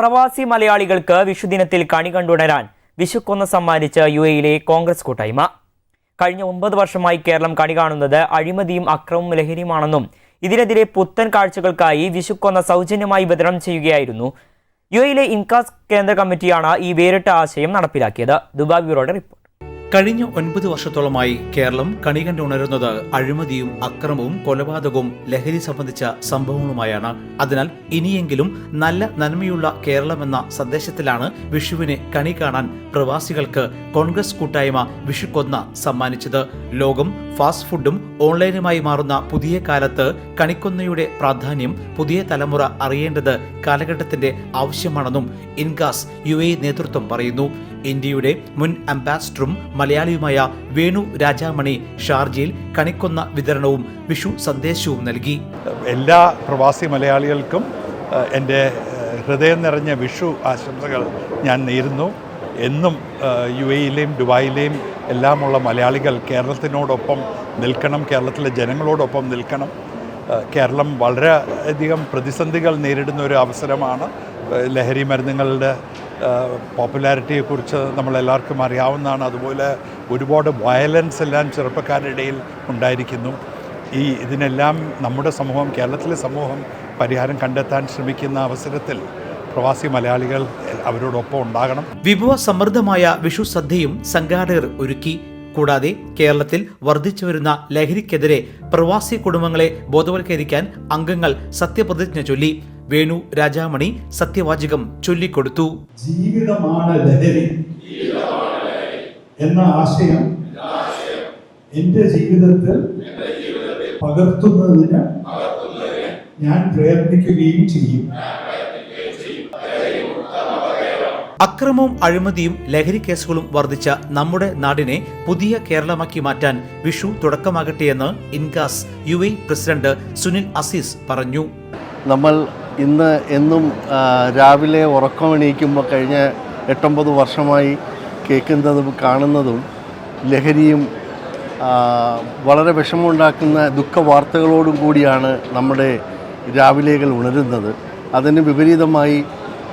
പ്രവാസി മലയാളികൾക്ക് വിഷുദിനത്തിൽ കണി കണ്ടുണരാൻ വിഷുക്കൊന്ന് സമ്മാനിച്ച് യു എയിലെ കോൺഗ്രസ് കൂട്ടായ്മ. കഴിഞ്ഞ ഒമ്പത് വർഷമായി കേരളം കണി കാണുന്നത് അഴിമതിയും അക്രമവും ലഹരിയുമാണെന്നും ഇതിനെതിരെ പുത്തൻ കാഴ്ചകൾക്കായി വിഷുക്കൊന്ന സൗജന്യമായി വിതരണം ചെയ്യുകയായിരുന്നു യു എയിലെ ഇൻകാസ് കേന്ദ്ര കമ്മിറ്റിയാണ് ഈ വേറിട്ട ആശയം നടപ്പിലാക്കിയത്. ദുബായ് ബ്യൂറോയുടെ റിപ്പോർട്ട്. കഴിഞ്ഞ ഒൻപത് വർഷത്തോളമായി കേരളം കണികണ്ടുണരുന്നത് അഴിമതിയും അക്രമവും കൊലപാതകവും ലഹരി സംബന്ധിച്ച സംഭവങ്ങളുമായാണ്. അതിനാൽ ഇനിയെങ്കിലും നല്ല നന്മയുള്ള കേരളമെന്ന സന്ദേശത്തിലാണ് വിഷുവിനെ കണി കാണാൻ പ്രവാസികൾക്ക് കോൺഗ്രസ് കൂട്ടായ്മ വിഷുക്കൊന്ന സമ്മാനിച്ചത്. ലോകം ഫാസ്റ്റ് ഫുഡും ഓൺലൈനുമായി മാറുന്ന പുതിയ കാലത്ത് കണിക്കൊന്നയുടെ പ്രാധാന്യം പുതിയ തലമുറ അറിയേണ്ടത് കാലഘട്ടത്തിന്റെ ആവശ്യമാണെന്നും ഇൻകാസ് യു നേതൃത്വം പറയുന്നു. ഇന്ത്യയുടെ മുൻ അംബാസിഡറും മലയാളിയുമായ വേണു രാജാമണി ഷാർജയിൽ കണിക്കൊന്ന വിതരണവും വിഷു സന്ദേശവും നൽകി. എല്ലാ പ്രവാസി മലയാളികൾക്കും എന്റെ ഹൃദയം നിറഞ്ഞ വിഷു ആശംസകൾ ഞാൻ നേരുന്നു. എന്നും യു എയിലെയും ദുബായിലെയും എല്ലാമുള്ള മലയാളികൾ കേരളത്തിനോടൊപ്പം നിൽക്കണം കേരളത്തിലെ ജനങ്ങളോടൊപ്പം നിൽക്കണം. കേരളം വളരെയധികം പ്രതിസന്ധികൾ നേരിടുന്ന ഒരു അവസരമാണ് ലഹരി മരുന്നുകളുടെ പോപ്പുലാരിറ്റിയെക്കുറിച്ച് നമ്മളെല്ലാവർക്കും അറിയാവുന്നതാണ്. അതുപോലെ ഒരുപാട് വയലൻസ് എല്ലാം ചെറുപ്പക്കാരുടെ ഇടയിൽ ഉണ്ടായിരിക്കുന്നു. ഈ ഇതിനെല്ലാം നമ്മുടെ സമൂഹം കേരളത്തിലെ സമൂഹം പരിഹാരം കണ്ടെത്താൻ ശ്രമിക്കുന്ന അവസരത്തിൽ പ്രവാസി മലയാളികൾ അവരോടൊപ്പം ഉണ്ടാകണം. വിഭവ സമൃദ്ധമായ വിഷു സദ്യയും സംഘാടകർ ഒരുക്കി. കൂടാതെ കേരളത്തിൽ വർദ്ധിച്ചു വരുന്ന ലഹരിക്കെതിരെ പ്രവാസി കുടുംബങ്ങളെ ബോധവൽക്കരിക്കാൻ അംഗങ്ങൾ സത്യപ്രതിജ്ഞ ചൊല്ലി. വേണു രാജാമണി സത്യവാചകം ചൊല്ലിക്കൊടുത്തു. ജീവിതമാണ് ലഹരി. എന്ന ആശയം എന്റെ ജീവിതത്തിൽ പകർത്തുന്നതിന് ഞാൻ പ്രയത്നിക്കുകയും ചെയ്യും. അക്രമവും അഴിമതിയും ലഹരി കേസുകളും വർദ്ധിച്ച നമ്മുടെ നാടിനെ പുതിയ കേരളമാക്കി മാറ്റാൻ Vishu തുടക്കമാകട്ടെയെന്ന് Incas U A president Sunil Azeez പറഞ്ഞു. നമ്മൾ ഇന്ന് എന്നും രാവിലെ ഉറക്കമെണീക്കുമ്പോൾ കഴിഞ്ഞ എട്ടൊമ്പത് വർഷമായി കേൾക്കുന്നതും കാണുന്നതും ലഹരിയും വളരെ വിഷമമുണ്ടാക്കുന്ന ദുഃഖ വാർത്തകളോടും കൂടിയാണ് നമ്മുടെ രാവിലേകൾ ഉണരുന്നത്. അതിന് വിപരീതമായി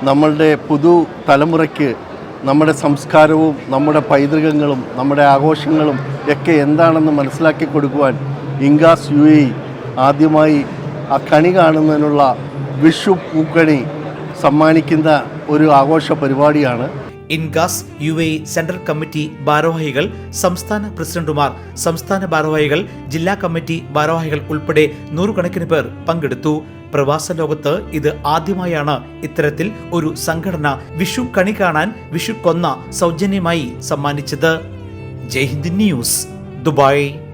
നമ്മളുടെ പുതു തലമുറയ്ക്ക് നമ്മുടെ സംസ്കാരവും നമ്മുടെ പൈതൃകങ്ങളും നമ്മുടെ ആഘോഷങ്ങളും ഒക്കെ എന്താണെന്ന് മനസ്സിലാക്കി കൊടുക്കുവാൻ ഇങ്കാസ് യു ആദ്യമായി ആ കണി കാണുന്നതിനുള്ള വിഷു പൂക്കണി സമ്മാനിക്കുന്ന ഒരു ആഘോഷ പരിപാടിയാണ്. Incas U A central committee ഭാരവാഹികൾ സംസ്ഥാന പ്രസിഡന്റുമാർ സംസ്ഥാന ഭാരവാഹികൾ ജില്ലാ കമ്മിറ്റി ഭാരവാഹികൾ ഉൾപ്പെടെ നൂറുകണക്കിന് പേർ പങ്കെടുത്തു. പ്രവാസ ലോകത്ത് ഇത് ആദ്യമായാണ്. ഇത്തരത്തിൽ ഒരു സംഘടന വിഷു കണി കാണാൻ വിഷു കൊന്ന സൗജന്യമായി സമ്മാനിച്ചത്. Jaihind news Dubai.